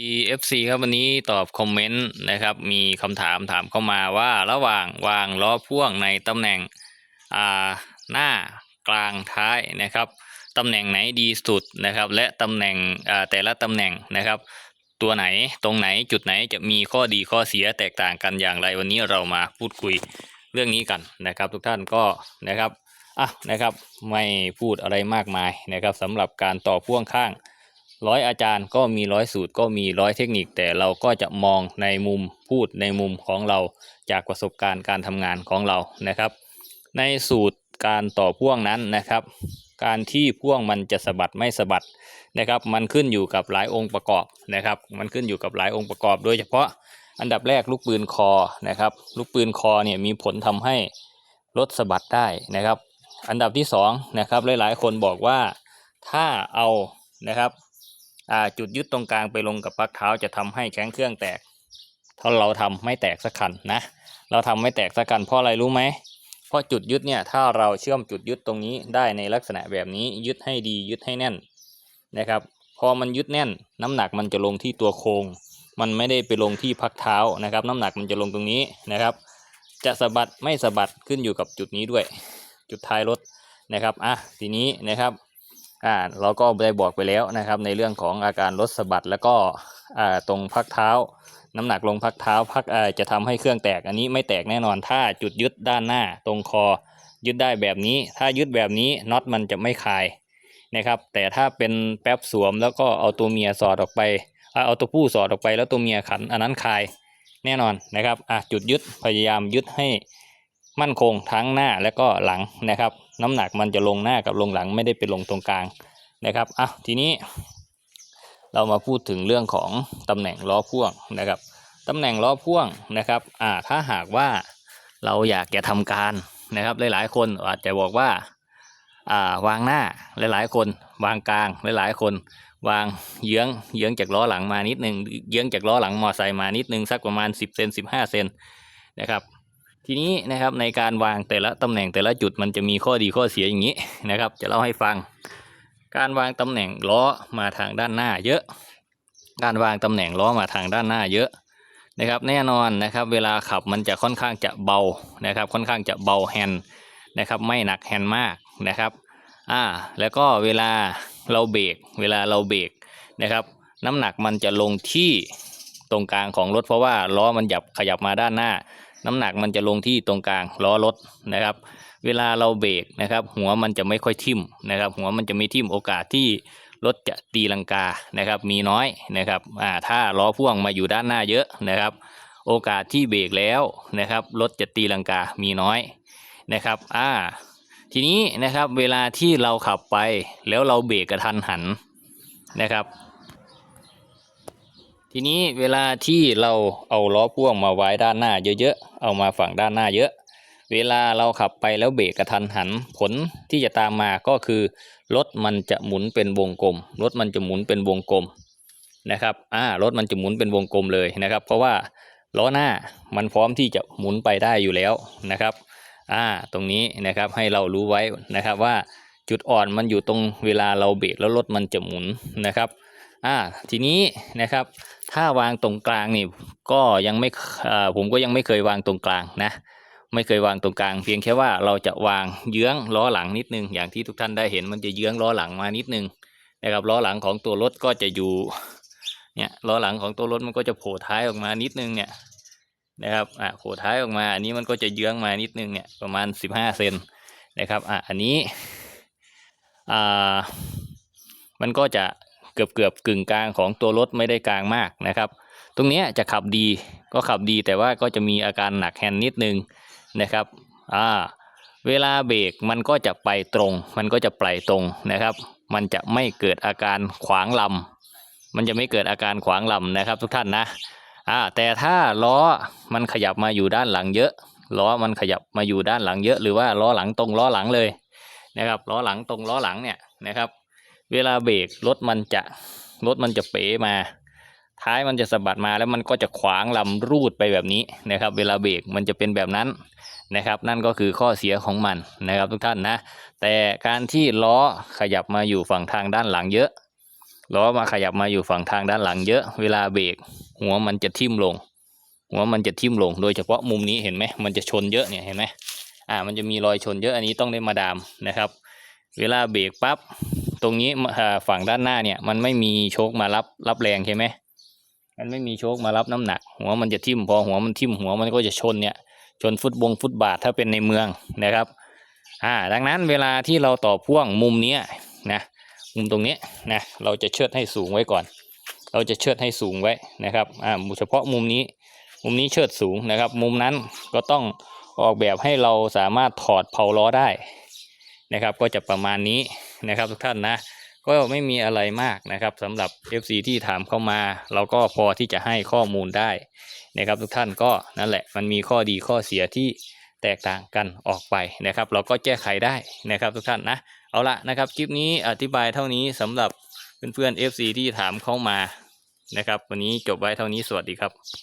EFC ครับวันนี้ตอบคอมเมนต์นะครับ มีคำถามถามเข้ามาว่าระหว่างวางล้อพ่วงในตำแหน่งอ่าหน้ากลางท้ายนะครับตำแหน่งไหนดีสุดนะครับ และตำแหน่งอ่าแต่ละตำแหน่งนะครับ ตัวไหนตรงไหนจุดไหนจะมีข้อดีข้อเสียแตกต่างกันอย่างไร วันนี้เรามาพูดคุยเรื่องนี้กันนะครับ ทุกท่านก็นะครับอะนะครับไม่พูดอะไรมากมายนะครับสำหรับการต่อพ่วงข้าง ร้อยอาจารย์ก็มีร้อยสูตรก็มีร้อยเทคนิค แต่เราก็จะมองในมุมพูดในมุมของเราจากประสบการณ์การทำงานของเรานะครับ ในสูตรการต่อพ่วงนั้นนะครับ การที่พ่วงมันจะสะบัดไม่สะบัดนะครับ มันขึ้นอยู่กับหลายองค์ประกอบนะครับ มันขึ้นอยู่กับหลายองค์ประกอบ โดยเฉพาะอันดับแรกลูกปืนคอนะครับ ลูกปืนคอเนี่ยมีผลทำให้รถสะบัดได้นะครับ อันดับที่สองนะครับหลายๆ คนบอกว่าถ้าเอานะครับ จุดยึดตรงกลางไปลงกับปลั๊กเท้าจะทำให้แข้งเครื่องแตกถ้าเราทำไม่แตกสักคันนะ เราทำไม่แตกสักคันเพราะอะไรรู้ไหมเพราะจุดยึดเนี่ยถ้าเราเชื่อมจุดยึดตรงนี้ได้ในลักษณะแบบนี้ยึดให้ดียึดให้แน่นนะครับ พอมันยึดแน่น น้ำหนักมันจะลงที่ตัวโครงมันไม่ได้ไปลงที่พักเท้านะครับ น้ำหนักมันจะลงตรงนี้นะครับ จะสะบัดไม่สะบัดขึ้นอยู่กับจุดนี้ด้วย จุดท้ายรถนะครับอะทีนี้นะครับ อ่าเราก็ได้บอกไปแล้วนะครับ ในเรื่องของอาการลดสะบัดแล้วก็อ่าตรงพักเท้า น้ำหนักลงพักเท้าพักอ่าจะทำให้เครื่องแตกอันนี้ไม่แตกแน่นอนถ้าจุดยึดด้านหน้าตรงคอ ยึดได้แบบนี้ ถ้ายึดแบบนี้น็อตมันจะไม่คายนะครับ แต่ถ้าเป็นแป๊บสวมแล้วก็เอาตัวเมียสอดออกไปเอาตัวผู้สอดออกไปแล้วตัวเมียขันอันนั้นคายแน่นอนนะครับอะจุดยึดพยายามยึดให้มั่นคงทั้งหน้าและก็หลังนะครับน้ำหนักมันจะลงหน้ากับลงหลังไม่ได้ไปลงตรงกลางนะครับอะทีนี้เรามาพูดถึงเรื่องของตำแหน่งล้อพ่วงนะครับตำแหน่งล้อพ่วงนะครับอ่าถ้าหากว่าเราอยากจะทำการนะครับ หลายๆ คนอาจจะบอกว่าอ่าวางหน้าหลายๆ คน วางกลางหลายๆ คน วางเยื้องเยื้องจากล้อหลังมานิดหนึ่งเยื้องจากล้อหลังมอไซค์มานิดหนึ่งสักประมาณ 10เซน15 เซนนะครับ ทีนี้นะครับในการวางแต่ละตำแหน่งแต่ละจุดมันจะมีข้อดีข้อเสียอย่างนี้นะครับ จะเล่าให้ฟัง การวางตำแหน่งล้อมาทางด้านหน้าเยอะ การวางตำแหน่งล้อมาทางด้านหน้าเยอะนะครับ แน่นอนนะครับ เวลาขับมันจะค่อนข้างจะเบานะครับ ค่อนข้างจะเบาแฮนด์นะครับ ไม่หนักแฮนด์มากนะครับอ่าแล้วก็เวลาเราเบรกเวลาเราเบรกนะครับ น้ำหนักมันจะลงที่ตรงกลางของรถเพราะว่าล้อมันหยับขยับมาด้านหน้า น้ำหนักมันจะลงที่ตรงกลางล้อรถนะครับ เวลาเราเบรกนะครับ หัวมันจะไม่ค่อยทิ่มนะครับ หัวมันจะไม่ทิ่มโอกาสที่รถจะตีลังกานะครับ มีน้อยนะครับอ่าถ้าล้อพ่วงมาอยู่ด้านหน้าเยอะนะครับ โอกาสที่เบรกแล้วนะครับรถจะตีลังกามีน้อยนะครับอ่าทีนี้นะครับเวลาที่เราขับไปแล้วเราเบรกกระทันหันนะครับ ทีนี้เวลาที่เราเอาล้อพ่วงมาไว้ด้านหน้าเยอะๆ เอามาฝั่งด้านหน้าเยอะ เวลาเราขับไปแล้วเบรกกระทันหันผลที่จะตามมาก็คือรถมันจะหมุนเป็นวงกลมรถมันจะหมุนเป็นวงกลมนะครับอ่ารถมันจะหมุนเป็นวงกลมเลยนะครับ เพราะว่าล้อหน้ามันพร้อมที่จะหมุนไปได้อยู่แล้วนะครับอ่าตรงนี้นะครับให้เรารู้ไว้นะครับว่าจุดอ่อนมันอยู่ตรงเวลาเราเบรกแล้วรถมันจะหมุนนะครับ อ่าทีนี้นะครับ ถ้าวางตรงกลางนี่ก็ยังไม่ผมก็ยังไม่เคยวางตรงกลางนะไม่เคยวางตรงกลาง เพียงแค่ว่าเราจะวางเยื้องล้อหลังนิดนึง อย่างที่ทุกท่านได้เห็นมันจะเยื้องล้อหลังมานิดนึงนะครับล้อหลังของตัวรถก็จะอยู่เนี่ยล้อหลังของตัวรถมันก็จะโผล่ท้ายออกมานิดนึงเนี่ยนะครับอะโผล่ท้ายออกมา อันนี้มันก็จะเยื้องมานิดนึงเนี่ยประมาณสิบห้าเซนนะครับอะอันนี้อ่ามันก็จะ เกือบเกือบกึ่งกลางของตัวรถไม่ได้กลางมากนะครับ ตรงนี้จะขับดีก็ขับดีแต่ว่าก็จะมีอาการหนักแฮนนิดนึงนะครับอ่าเวลาเบรกมันก็จะไปตรง มันก็จะไปตรงนะครับ มันจะไม่เกิดอาการขวางลำมันจะไม่เกิดอาการขวางลำนะครับ ทุกท่านนะอ่าแต่ถ้าล้อมันขยับมาอยู่ด้านหลังเยอะล้อมันขยับมาอยู่ด้านหลังเยอะหรือว่าล้อหลังตรงล้อหลังเลยนะครับล้อหลังตรงล้อหลังเนี่ยนะครับ เวลาเบรกรถมันจะรถมันจะเป๋มา ท้ายมันจะสะบัดมาแล้วมันก็จะขวางลำรูดไปแบบนี้นะครับ เวลาเบรกมันจะเป็นแบบนั้นนะครับ นั่นก็คือข้อเสียของมันนะครับทุกท่านนะ แต่การที่ล้อขยับมาอยู่ฝั่งทางด้านหลังเยอะล้อมาขยับมาอยู่ฝั่งทางด้านหลังเยอะ เวลาเบรกหัวมันจะทิ่มลง หัวมันจะทิ่มลง โดยเฉพาะมุมนี้เห็นไหมมันจะชนเยอะเนี่ยเห็นไหมอ่ามันจะมีรอยชนเยอะอันนี้ต้องได้มาดามนะครับ เวลาเบรกปั๊บ ตรงนี้ฝั่งด้านหน้าเนี่ย มันไม่มีโชคมารับรับแรงใช่ไหมมันไม่มีโชคมารับน้ำหนัก หัวมันจะทิ่มพอหัวมันทิ่มหัวมันก็จะชนเนี่ย ชนฟุตบงฟุตบาทถ้าเป็นในเมืองนะครับอ่าดังนั้นเวลาที่เราต่อพ่วงมุมเนี้ยนะมุมตรงนี้นะเราจะเชิดให้สูงไว้ก่อน เราจะเชิดให้สูงไว้นะครับอ่าเฉพาะมุมนี้มุมนี้เชิดสูงนะครับ มุมนั้นก็ต้องออกแบบให้เราสามารถถอดเผาล้อได้นะครับ ก็จะประมาณนี้ นะครับ ทุกท่านนะก็ไม่มีอะไรมากนะครับสำหรับ FC ที่ถามเข้ามา เราก็พอที่จะให้ข้อมูลได้นะครับ ทุกท่านก็นั่นแหละมันมีข้อดีข้อเสียที่แตกต่างกันออกไปนะครับ เราก็แก้ไขได้นะครับ ทุกท่านนะเอาละนะครับคลิปนี้อธิบายเท่านี้สำหรับเพื่อนๆ FC ที่ถามเข้ามานะครับ วันนี้จบไว้เท่านี้สวัสดีครับ